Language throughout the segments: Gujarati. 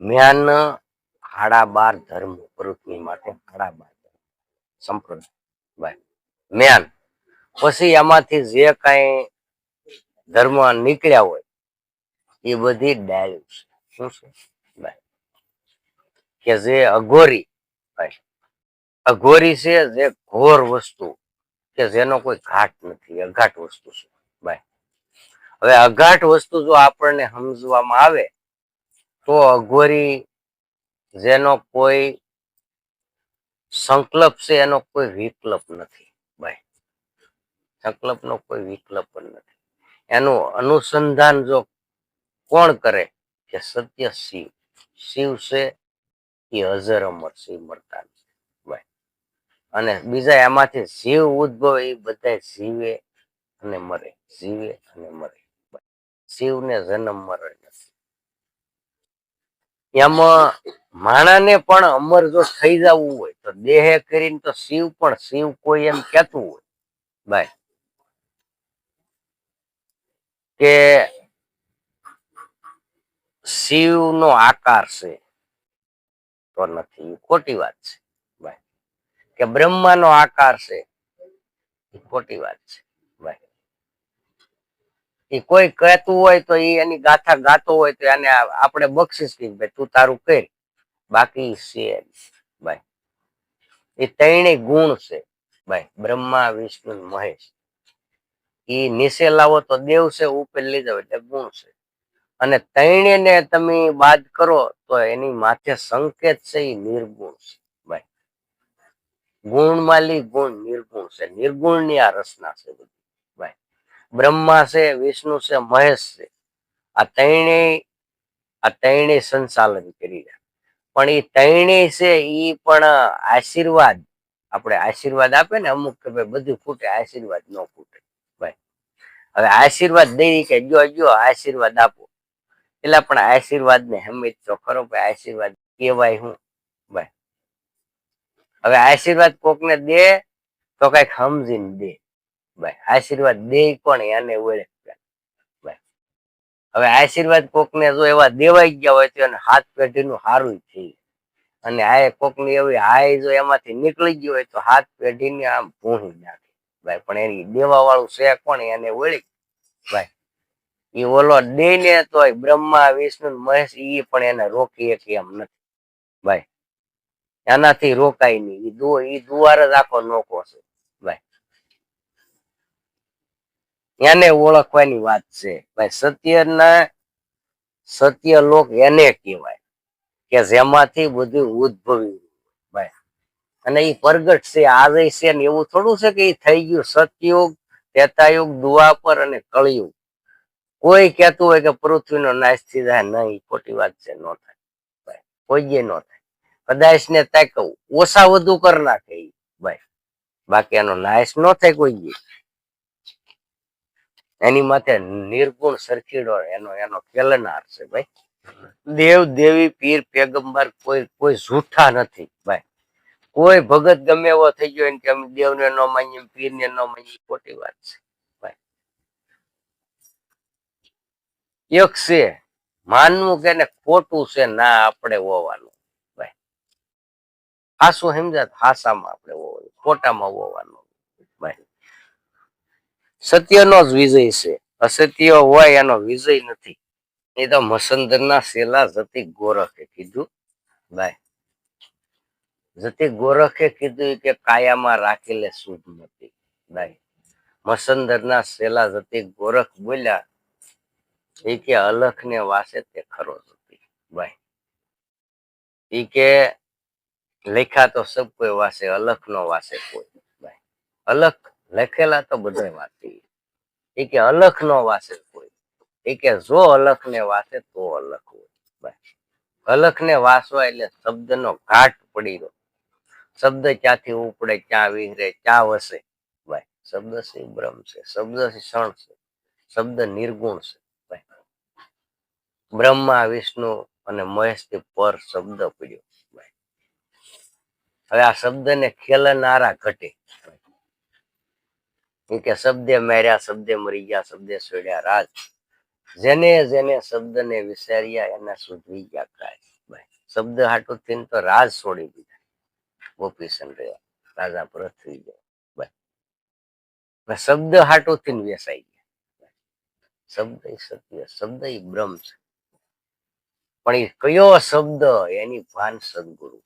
જ્ઞાન હાડા બાર ધર્મ પૃથ્વી માટે હાડા બાર ભાઈ જ્ઞાન પછી એમાંથી જે કાંઈ ધર્મ નીકળ્યા હોય, એ બધી ડાયલ છે. શું છે? બાય. કે જે અઘોરી, બાય. અઘોરી છે જે ઘોર વસ્તુ, કે જેનો કોઈ ઘાટ નથી, અઘાટ વસ્તુ છે. ભાઈ હવે અઘાટ વસ્તુ જો આપણને સમજવામાં આવે તો અઘોરી જેનો કોઈ સંકલ્પ છે, એનો કોઈ વિકલ્પ નથી, ભાઈ. સંકલ્પનો કોઈ વિકલ્પ પણ નથી. એનું અનુસંધાન જો કોણ કરે? કે સત્ય શિવ. શિવ છે એ હજર અમર, શિવ મરતા ભાઈ. અને બીજા એમાંથી શિવ ઉદ્ભવ એ બધા જીવે અને મરે. જીવે અને મરે શિવને જન્મ મરે એમાં માણાને પણ અમર જો થઈ જવું હોય, તો દેહે કરીને તો શિવ પણ શિવ કોઈ એમ કહેતું હોય. ભાઈ કે શિવનો આકાર છે, તો નથી. ખોટી વાત છે. ભાઈ કે બ્રહ્માનો આકાર છે ખોટી વાત છે. એ કોઈ કહેતું હોય તો એ એની ગાથા ગાતો હોય તો એને આપણે બક્ષીસ કે ભાઈ તું તારું કર. બાકી છે ભાઈ એ ત્રણેય ગુણ છે. ભાઈ બ્રહ્મા, વિષ્ણુ, મહેશ. એ નીચે લાવો તો દેવ છે, ઉપર લઈ જાવ એટલે ગુણ છે. અને ત્રણેયને તમે બાદ કરો તો એની માથે સંકેત છે એ નિર્ગુણ છે. ભાઈ ગુણમાલી ગુણ, નિર્ગુણ છે. નિર્ગુણની આ રચના છે બધી. બ્રહ્મા છે, વિષ્ણુ છે, મહેશ છે. આ ત્રણેય આ ત્રણેય સંચાલન કરી પણ એ ત્રણેય છે એ પણ આશીર્વાદ. આપણે આશીર્વાદ આપે ને, અમુક કે ભાઈ બધું ફૂટે આશીર્વાદ ન ફૂટે ભાઈ, હવે આશીર્વાદ દઈ કે જો જો, આશીર્વાદ આપો. એટલે પણ આશીર્વાદ ને હંમેશ તો ખરો ભાઈ આશીર્વાદ કહેવાય હું. ભાઈ, હવે આશીર્વાદ કોકને દે, તો કંઈક સમજીને દે. ભાઈ, આશીર્વાદ દે કોણ એને ઓળખ. હવે આશીર્વાદ કોકને જો એવા દેવાઈ ગયા હોય તો એને હાથ પેઢીનું સારું થઈ અને આ કોકની એવી હાય જો એમાંથી નીકળી ગયો હોય તો હાથ પેઢીને આમ ભૂહી નાખે. ભાઈ, પણ એની દેવા વાળું છે કોણ એને ઓળખ? ભાઈ એ ઓલો દે ને તોય બ્રહ્મા, વિષ્ણુ મહેશ ઈ પણ એને રોકી શકે એમ નથી. ભાઈ એનાથી રોકાય નહીં એ દુવાર જ આખો નોકો છે ભાઈ એને ઓળખવાની વાત છે. ભાઈ, સત્યના સત્ય લોક એને કહેવાય કે જેમાંથી બધું ઉદ્ભવ્યું ભાઈ, અને એ પ્રગટ છે આજે છે ને એવું થોડું છે કે એ થઈ ગયું સતયુગ તેતાયુગ દ્વાપર અને કળિયુગ. કોઈ કહેતું હોય કે પૃથ્વીનો નાશ થઈ જાય નહીં ખોટી વાત છે, ન થાય. કોઈ ન થાય. કદાચ ને તાક ઓછા વધુ કરી નાખે ભાઈ, બાકી એનો નાશ ન થાય કોઈ એની માથે નિર્ગુણ સરખીડો એનો એનો કેલનાર છે ભાઈ. દેવ દેવી પીર પેગંબર કોઈ કોઈ જૂઠા નથી ભાઈ. કોઈ ભગત ગમે એવો થઈ ગયો કે અમે દેવને ન માનીએ, પીરને ન માનીએ ખોટી વાત છે ભાઈ. એક છે, માનવું કે ખોટું છે, ના આપણે હોવાનું ભાઈ. હાસું સમજાત હાસામાં આપણે હોવાનું, ખોટામાં હોવાનું ભાઈ. સત્યનો જ વિજય છે. અસત્ય હોય એનો વિજય નથી. એ તો મસંદરના શેલા જતી ગોરખે કીધું. ભાઈ જતી ગોરખે કીધું કે કાયામાં રાખેલે શુભ નથી. ભાઈ મસંદરના શેલા જતી ગોરખ બોલ્યા. એ કે અલખ ને વાસે તે ખરો જતી ભાઈ એ કે લેખા તો સબ કોઈ વાસે અલખ નો વાસે કોઈ. ભાઈ અલખ લખેલા તો બધા વાંચી એ કે અલખ નો વાસે કોઈ. એ કે જો અલખ ને વાસે તો અલખ હોય. અલખ ને વાસવા એટલે શબ્દનો ઘાટ પડી ગયો. શબ્દ ક્યાંથી ઉપડે, ક્યાં વિહરે ક્યાં વસે? ભાઈ શબ્દ છે બ્રહ્મ છે. શબ્દ છે ક્ષણ છે. શબ્દ નિર્ગુણ છે. બ્રહ્મા, વિષ્ણુ અને મહેશથી પર શબ્દ પડ્યો. હવે આ શબ્દ ને ખેલનારા ઘટે. કે શબ્દે માર્યા, શબ્દે મરી ગયા, શબ્દે સોડ્યા રાજ. જેને જેને શબ્દને વિચાર્યા એના સુધરી ગયા કાય શબ્દ હાટો થઈને તો રાજ છોડી દીધા. ગોપીસન રહ્યા. રાજા પૃથ્વી ગયા. શબ્દ હાટો થઈને વેસાઈ ગયા. શબ્દ સત્ય, શબ્દ બ્રહ્મ છે. પણ એ કયો શબ્દ, એની ભાન સદગુરુ.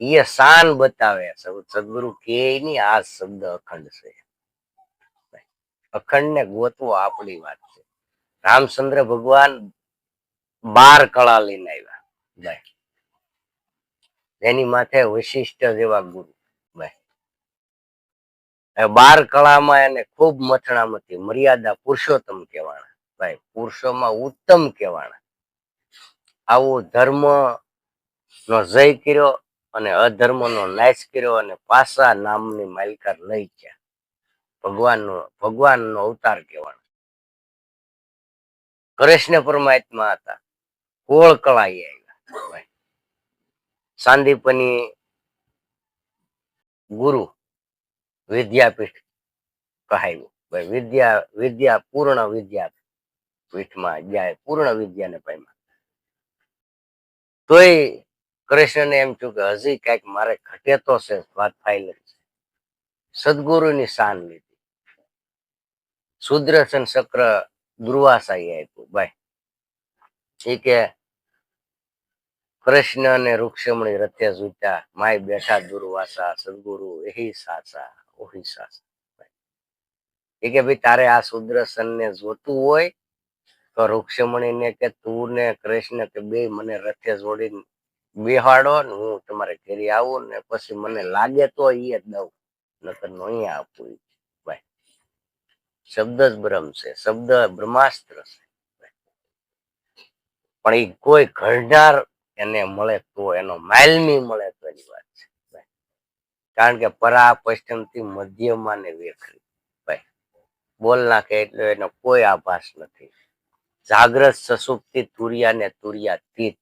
એ શાન બતાવે સદગુરુ કે ની આ શબ્દ અખંડ છે. અખંડ ને ગોતવો આપણી વાત છે. રામચંદ્ર ભગવાન બાર કળા લઈને આવ્યા. ભાઈ એની માથે વિશિષ્ટ જેવા ગુરુ. બાર કળામાં એને ખૂબ મથણામતી મર્યાદા પુરુષોત્તમ કહેવાના. ભાઈ પુરુષોમાં ઉત્તમ કહેવાના. આવો ધર્મ નો જય કર્યો. અને અધર્મ નો નાશ કર્યો અને પાસા નામની માલિકા લઈ ગયા. ભગવાનનો ભગવાનનો અવતાર કહેવાનો કૃષ્ણ પરમાત્મા હતા. કોળ કળાઈ આવ્યા. સાંદીપની ગુરુ વિદ્યાપીઠ કહાયું. ભાઈ, વિદ્યા વિદ્યા, પૂર્ણ વિદ્યા પીઠમાં જાય પૂર્ણ વિદ્યાને પામ્યા. તોય કૃષ્ણને એમ થયું કે હજી કંઈક મારે ઘટે તો છે, વાત ફાઇલ છે. સદગુરુની શાન લીધી. સુદર્શન ચક્ર દુર્વાસાએ આપ્યું. ભાઈ એ કૃષ્ણ અને રૂક્ષમણી રથે જૂતા માય બેઠા દુર્વાસા, સદગુરુ, એહી સાસા, ઓહી સાસા. એ કે ભાઈ, તારે આ સુદર્શન ને જોતું હોય, તો રૂક્ષમણી ને કે તું ને કૃષ્ણ કે બે મને રથે જોડીને બેહાડો ને હું તમારે ઘેરી આવું ને પછી મને લાગે તો એ દઉં. નકર નો અહીંયા શબ્દ જ બ્રહ્મ છે. શબ્દ બ્રહ્માસ્ત્ર છે. પણ એ કોઈ ઘડનાર એને મળે તો, એનો માલમી મળે તો એની વાત છે. કારણ કે પરા પશ્ચિમથી મધ્યમાં ને વેખરી. ભાઈ બોલ નાખે એટલે એનો કોઈ આભાસ નથી. જાગ્રત સસુપ્તિ તુરિયા ને તુરિયાતીત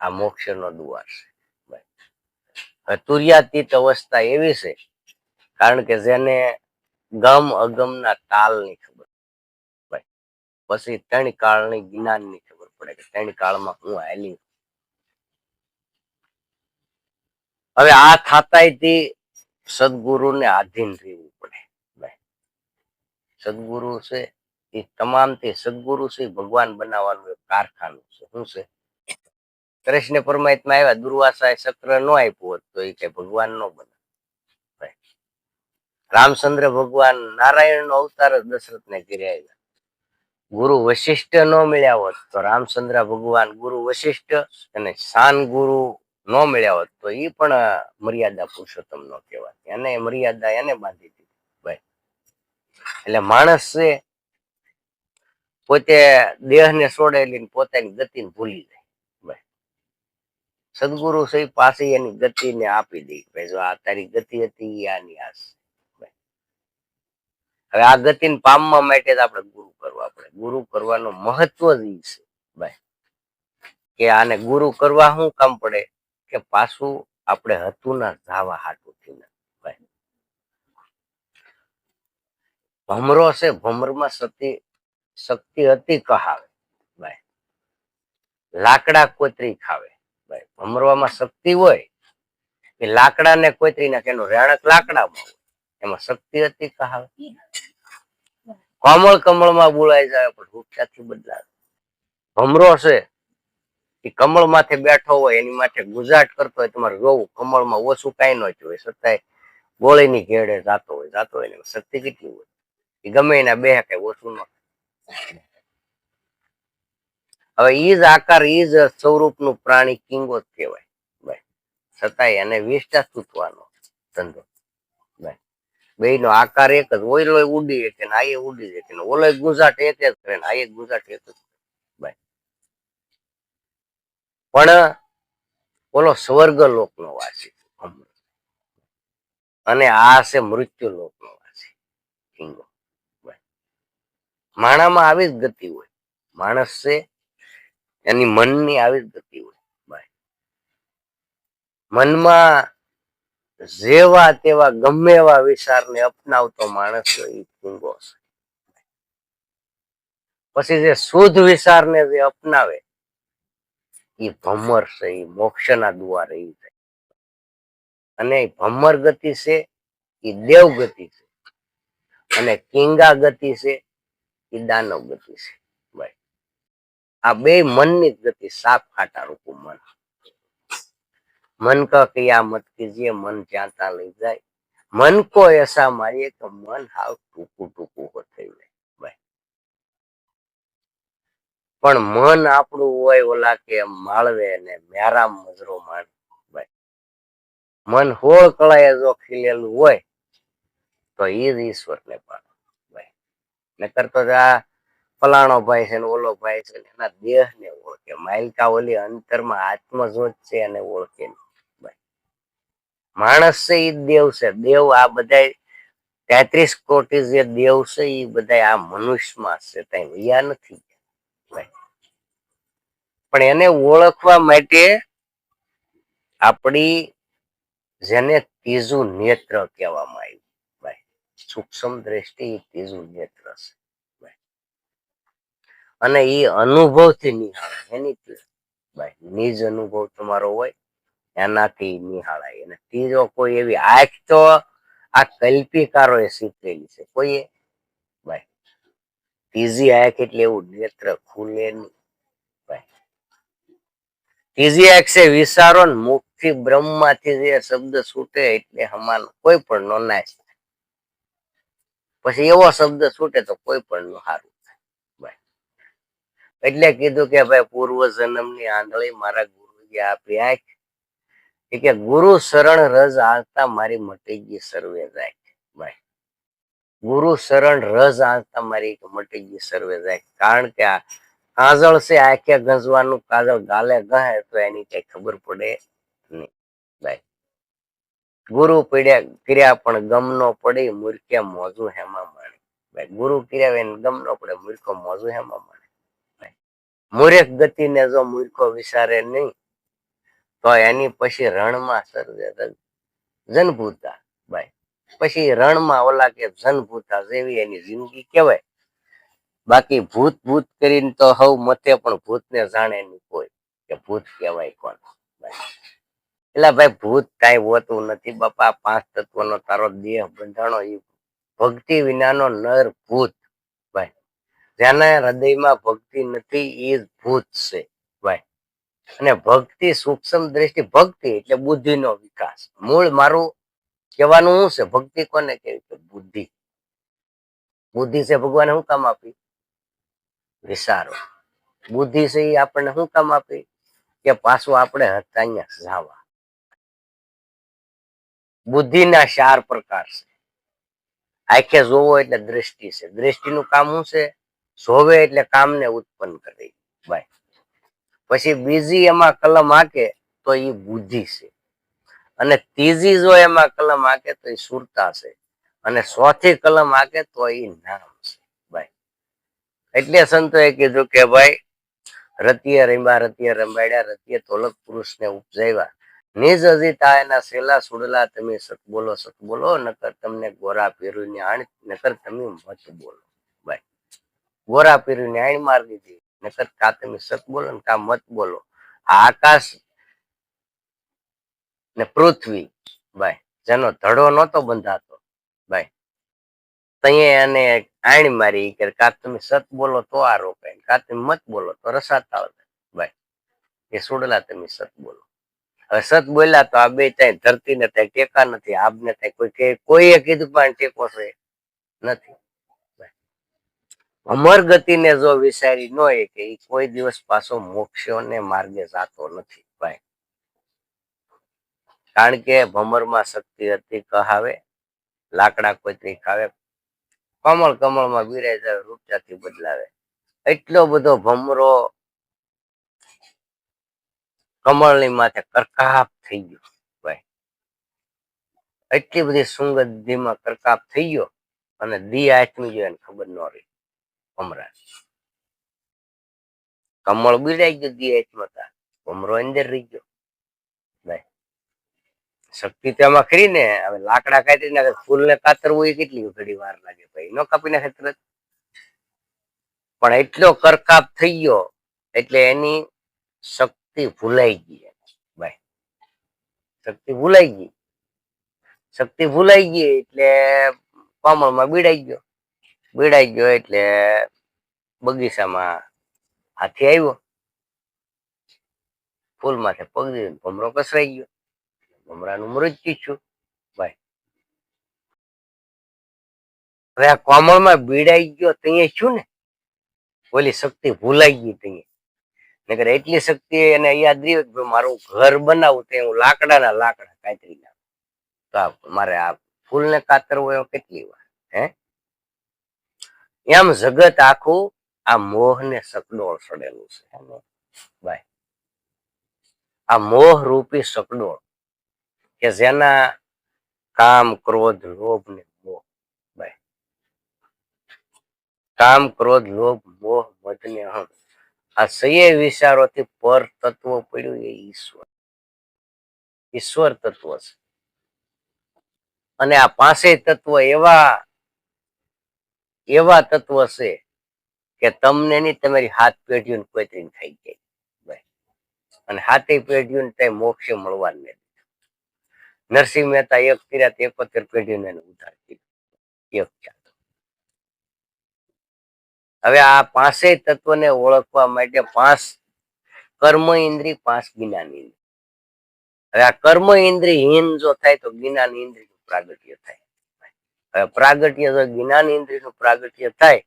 આ મોક્ષનો દુવાર છે. ભાઈ. અવસ્થા એવી છે, કારણ કે જેને ગમ અગમના તાલની ખબર પછી ત્રણ કાળની જ્ઞાનની ખબર પડે કે ત્રણ કાળમાં હું હાલી હવે આ થાતાયથી સદગુરુને આધીન રહેવું પડે. સદગુરુ છે, એ તમામ તે સદગુરુ છે, ભગવાન બનાવવાનું એક કારખાનું છે. શું છે? કૃષ્ણ પરમાત્મા આવ્યા, દુર્વાસાએ ચક્ર નો આપ્યું હોત તો એ કઈ ભગવાન નો બને. રામચંદ્ર ભગવાન નારાયણ નો અવતાર દશરથ ને ઘેરે આવ્યા ગુરુ વશિષ્ઠ નો મળ્યા હોત તો રામચંદ્ર ભગવાન ગુરુ વશિષ્ઠ અને શાન ગુરુ નો મળ્યા હોત તો એ પણ મર્યાદા પુરુષોત્તમ નો કહેવાય એને મર્યાદા એને બાંધી દીધી. ભાઈ એટલે માણસ પોતે છોડેલી ને પોતાની ગતિને ભૂલી જાય. સદગુરુ છે પાસે એની ગતિને આપી દે. ભાઈ જો આ તારી ગતિ હતી, ઈ આની આ હવે આ ગતિને પામવા માટે આપણે ગુરુ કરવા પડે. ગુરુ કરવાનું મહત્વ જ છે. ભાઈ કે આને ગુરુ કરવા શું કામ પડે? કે પાછું આપણે હતું ના ધાવા હાટું ના. ભાઈ ભમરો છે, ભમરમાં સતી શક્તિ હતી કહાવે. લાકડા કોતરી ખાવે. ભમરવામાં શક્તિ હોય, એ લાકડાને કોતરી નાખે, એનું રેણક લાકડામાં એમાં શક્તિ હતી કહાવે કમળ કમળમાં બોલાઈ જાય, પણ રૂપ ક્યાંથી ભમરો છે, એ કમળ માથે બેઠો હોય, એની માથે ગુજાટ કરતો હોય, તમારે જોવું, કમળમાં ઓછું કાંઈ ન હોય, છતાંય ગોળીની ઘેડે જાતો હોય જાતો હોય શક્તિ કેટલી હોય? એ ગમે એના બે કઈ ઓછું ન. હવે ઈ જ આકાર, ઈ જ સ્વરૂપનું પ્રાણી કિંગો જ કહેવાય. છતાંય એને વિષ્ટા સૂતવાનો ધંધો. બે નો આકાર એક જ ઓલો ઉડી શકે ને આયે ઉડી શકે ને ઓલો ગુંજાટ એક જ કરે ને આ એક ગુંજાટ એક જ પણ ઓલો સ્વર્ગ લોક નો વાસી અને આ છે મૃત્યુ લોક નો વાસી કિંગો માણામાં આવી જ ગતિ હોય. માણસ છે એની મનની આવી જ ગતિ હોય. ભાઈ મનમાં જેવા તેવા ગમે એવા વિચારને અપનાવતો માણસ એ ફૂંગો છે. પછી જે શુદ્ધ વિચારને જે અપનાવે એ ભમર છે એ મોક્ષના દ્વારે એ થાય અને એ ભમર ગતિ છે એ દેવ ગતિ છે. અને કિંગા ગતિ છે એ દાનવ ગતિ છે. આ બે મનની ગતિ સાપ ખાટા રૂપું મન. મન કો કે આ મત કીજીએ, મન જ્યાં ત્યાં લઈ જાય. મન કો એસા મારીએ કે મન હાવ ટૂંકું ટૂંકું હો થઈ જાય. પણ મન આપણું હોય ઓલા કે માળવે ને મેરામ મજરો માણ. મન હોળ કળાએ જો ખીલેલું હોય, તો એ જ ઈશ્વરને ભાઈ નકર તો આ ફલાણો ભાઈ છે ને ઓલો ભાઈ છે ને એના દેહને ઓળખે. માઇલકા ઓલી અંતરમાં આત્મજોત છે અને ઓળખે. માણસ છે એ દેવ છે. દેવ આ બધા તેત્રીસ કોટી જે દેવ છે એ બધા આ મનુષ્યમાં છે. કઈ વૈયા નથી. પણ એને ઓળખવા માટે આપણી જેને ત્રીજું નેત્ર કહેવામાં આવ્યું. સૂક્ષ્મ દ્રષ્ટિ ત્રીજું નેત્ર છે. અને એ અનુભવથી નિહાળે, એની નિજ અનુભવ તમારો હોય, એનાથી નિહાળાય. અને ત્રીજો કોઈ એવી આંખ તો આ કલ્પિકારોએ શીખેલી છે. કોઈએ? ભાઈ, ત્રીજી આંખ એટલે એવું નેત્ર ખુલે નહીં. ત્રીજી આંખ છે વિચારો ને મુખથી બ્રહ્મમાંથી જે શબ્દ છૂટે એટલે હમાન કોઈ પણ નો નાશ પછી એવો શબ્દ છૂટે તો કોઈ પણ નું સારું એટલે કીધું કે ભાઈ પૂર્વ જન્મની આંધળી મારા ગુરુજી આપી આંખ. કે, ગુરુ શરણ રજ આંતા મારી મટી સર્વે જાય ભાઈ, ગુરુ શરણ રજ આંતા મારી મટી સર્વે જાય કારણ કે આ કાજળ છે, આંખે ગંજવાનું કાજળ ગાલે ગહે તો એની કઈ ખબર પડે નહીં. ભાઈ, ગુરુ પીડ્યા ક્રિયા પણ ગમ નો પડે, મૂર્ખ્યા મોજું હેમાં માણે. ભાઈ, ગુરુ ક્રિયા ગમ નો પડે, મૂર્ખો મોજું હેમાં માણે. મૂર્ખ ગતિને જો મૂર્ખો વિચારે નહીં, તો એની પછી રણમાં સર્જે જનભૂતા ભાઈ પછી રણમાં ઓલા કે જનભૂતા જેવી એની જિંદગી કહેવાય. બાકી ભૂત ભૂત કરીને તો હવ મતે, પણ ભૂતને જાણે નહીં કોઈ કે ભૂત કહેવાય કોણ. એટલે ભાઈ, ભૂત કાંઈ હોતું નથી બાપા પાંચ તત્વનો તારો દેહ બંધાણો એ ભક્તિ વિનાનો નર ભૂત. જેના હૃદયમાં ભક્તિ નથી એ ભૂત છે, ભાઈ. અને ભક્તિ, સૂક્ષ્મ દ્રષ્ટિ ભક્તિ એટલે બુદ્ધિનો વિકાસ. મૂળ મારું કહેવાનું શું છે, ભક્તિ કોને કેવી કે બુદ્ધિ? બુદ્ધિ છે ભગવાને શું કામ આપી? વિચારો. બુદ્ધિ છે એ આપણને શું કામ આપી? કે પાછું આપણે હતા અહીંયા જાવા. બુદ્ધિના ચાર પ્રકાર છે. આંખે જોવો એટલે દ્રષ્ટિ છે. દ્રષ્ટિનું કામ શું છે? જોવે એટલે કામને ઉત્પન્ન કરે બાય પછી બીજી એમાં કલમ આકે તો એ બુદ્ધિ છે. અને ત્રીજી જો એમાં કલમ આકે તો એ સુરતા છે. અને ચોથી કલમ આકે તો એ નામ છે. ભાઈ એટલે સંતોએ કીધું કે ભાઈ રતિય રીમા રતિય રંબાડ્યા રતિય તોલક પુરુષને ઉપજાવ્યા. નિજ અજીતા એના સેલા સુડલા તમે સત બોલો સત બોલો, નકર તમને ગોરા પીરુની આણ, નકર તમે મત બોલો. ગોરા પીરુની આણ માર દીધી. નકર કા તમે સત બોલો ને કા મત બોલો. આકાશ ને પૃથ્વી, ભાઈ, જેનો ધડો નહોતો બંધાતો, ભાઈ. તઈએ એને આણી મારી કે કા તમે સત બોલો તો આ રોકાય કા તમે મત બોલો તો રસાતા. ભાઈ. એ સુડલા તમે સત બોલો. હવે સત બોલ્યા તો આ બે ત્યાં ધરતી ને ત્યાં ટેકા નથી આપને ત્યાં કોઈ કોઈએ કીધું પણ ટેકો છે નથી. અમર ગતિને જો વિચારી ન હોય કે કોઈ દિવસ પાછો મોક્ષને માર્ગે જાતો નથી, ભાઈ. કારણ કે ભમરમાં શક્તિ હતી કહાવે, લાકડા કોઈ ખાવે, કમળ કમળમાં બિરાય જાય, રૂપચાથી બદલાવે. એટલો બધો ભમરો કમળની માથે કરકાપ થઈ ગયો, ભાઈ. એટલી બધી સુંગંધીમાં કરકાપ થઈ ગયો, અને દી આચમી ગયો, એને ખબર ન રહી. ભમરા કમળ બિરાઈ ગયું દી આચમતા ભમરો અંદર રહી ગયો. શક્તિ એમાં ખરી ને. હવે લાકડા કાઢી નાખે ફૂલ ને કાતરવું એ કેટલી ઘડી વાર લાગે ભાઈ? નો કાપી નાખે તરત. પણ એટલો કરકાપ થઈ ગયો એટલે એની શક્તિ ભૂલાઈ ગઈ ભાઈ, શક્તિ ભૂલાઈ ગઈ. શક્તિ ભૂલાઈ ગઈ એટલે કમળમાં બીડાઈ ગયો. બીડાઈ ગયો એટલે બગીચામાં હાથી આવ્યો. ફૂલ માથે પગ દીધો ભમરો કસરાઈ ગયો. ભમરાનું મૃત્યુ છું હવે આ કોમળમાં બીડાઈ ગયો ત્યાં છું ને? ઓલી શક્તિ ભૂલાઈ ગઈ ત્યાં નગર એટલી શક્તિ એને યાદ રહી કે મારું ઘર બનાવું તો હું લાકડાના લાકડા કાતરી નાખું. તો મારે આ ફૂલને કાતરવું એમ કેટલી વાર, હે? એમ જગત આખું આ મોહને સકડોળ સડેલું છે. ભાઈ. આ મોહ રૂપી સકડોળ કે જેના કામ ક્રોધ, લોભ ને મોહ, ભાઈ. કામ ક્રોધ, લોભ, મોહ, મદ ને અહમ આ સયે વિચારોથી પર તત્વ પડ્યું એ ઈશ્વર. ઈશ્વર તત્વ છે. અને આ પાંચેય તત્વ એવા એવા તત્વ છે કે તમને નહીં, તમારી હાથ પેઢીઓ કોતરીને ખાઈ જાય અને હાથે પેઢીઓ ત્યાં મોક્ષે મળવા નરસિંહ મહેતા એક કર્યા એકોતેર પેઢીઓને ઉધાર એક ચાલ હવે આ પાંચેય તત્વને ઓળખવા માટે પાંચ કર્મ ઇન્દ્રિય, પાંચ જ્ઞાન ઇન્દ્રિય. હવે આ કર્મ ઇન્દ્રિય હીન જો થાય તો જ્ઞાન ઇન્દ્રિય પ્રાગટ્ય થાય. પ્રાગટ્ય જો જ્ઞાન ઇન્દ્રિયનું પ્રાગટ્ય થાય,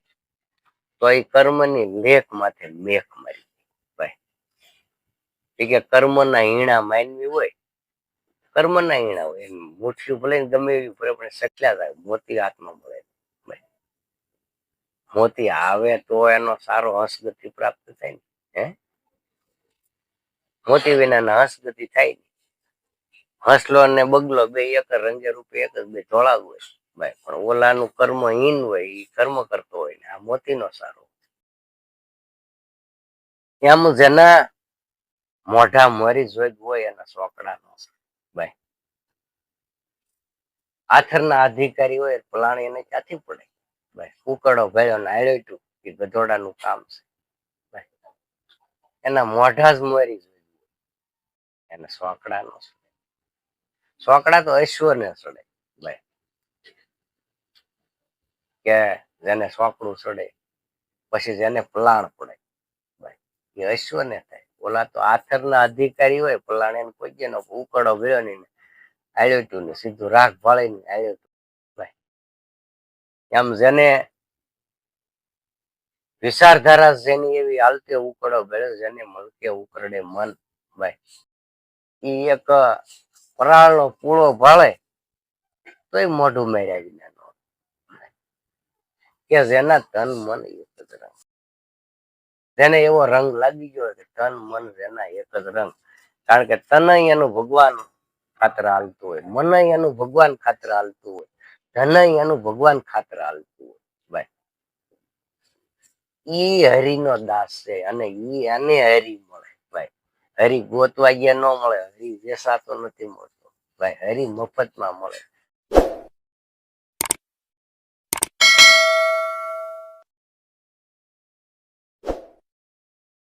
તો એ કર્મની લેખ માથે મેખ મારી ભાઈ કે કર્મના હીણા માનવી હોય, કર્મના હીણા હોય, એમ મુઠ્યું ભલે ગમે એવી ભલે થાય, મોતી હાથમાં મળે. મોતી આવે તો એનો સારો હંસગતિ પ્રાપ્ત થાય ને, હે? મોતી વિના હંસગતિ થાય ને. હંસલો અને બગલો બે એક રંગે રૂપે એક જ બે ધોળાવું હોય. ભાઈ, પણ ઓલાનું કર્મ હીન હોય એ કર્મ કરતો હોય ને, આ મોતીનો સારો. એમ જેના મોઢા મરી જોઈ હોય, એના સોકડાનો ભાઈ, આથરના અધિકારી હોય પલાણી એને ક્યાંથી પડે? ભાઈ કુકડો ભાઈ ને આડ્યો એ ગધોડાનું કામ છે. એના મોઢા જ મરી જોઈ એને સોકડાનો સોકડા તો ઈશ્વરને ચડે ભાઈ કે જેને સોકડું ચડે પછી જેને પલાણ પડે. એ ઈશ્વરને થાય. ઓલા તો આથરના અધિકારી હોય, પલાણ એને કોઈ જેનો ઉકળો ગયો નહીં આડ્યો તું ને, સીધું રાખ ભાળીને આડ્યો તું. ભાઈ એમ જેને વિચારધારા જેની એવી હાલતે ઉકળો ભેળ્યો જેને મળકે ઉકરડે મન. ભાઈ, ઈ એક પરાળનો પૂળો ભાળે, તોય મોઢું મેળ્યા વિના નો કે જેના તન મન એક જ રંગ. તેને એવો રંગ લાગી ગયો કે તન મન જેના એક જ રંગ. કારણ કે તનય એનું ભગવાન ખાતર હાલતું હોય. મનય એનું ભગવાન ખાતર હાલતું હોય. ધનય એનું ભગવાન ખાતર હાલતું હોય. ભાઈ. ઈ હરિનો દાસ છે અને ઈ એને હરી મળે. ભાઈ. હરી ગોતવા ગયા ન મળે. હરી વેસાતો નથી મળતો. ભાઈ, હરી મફતમાં મળે.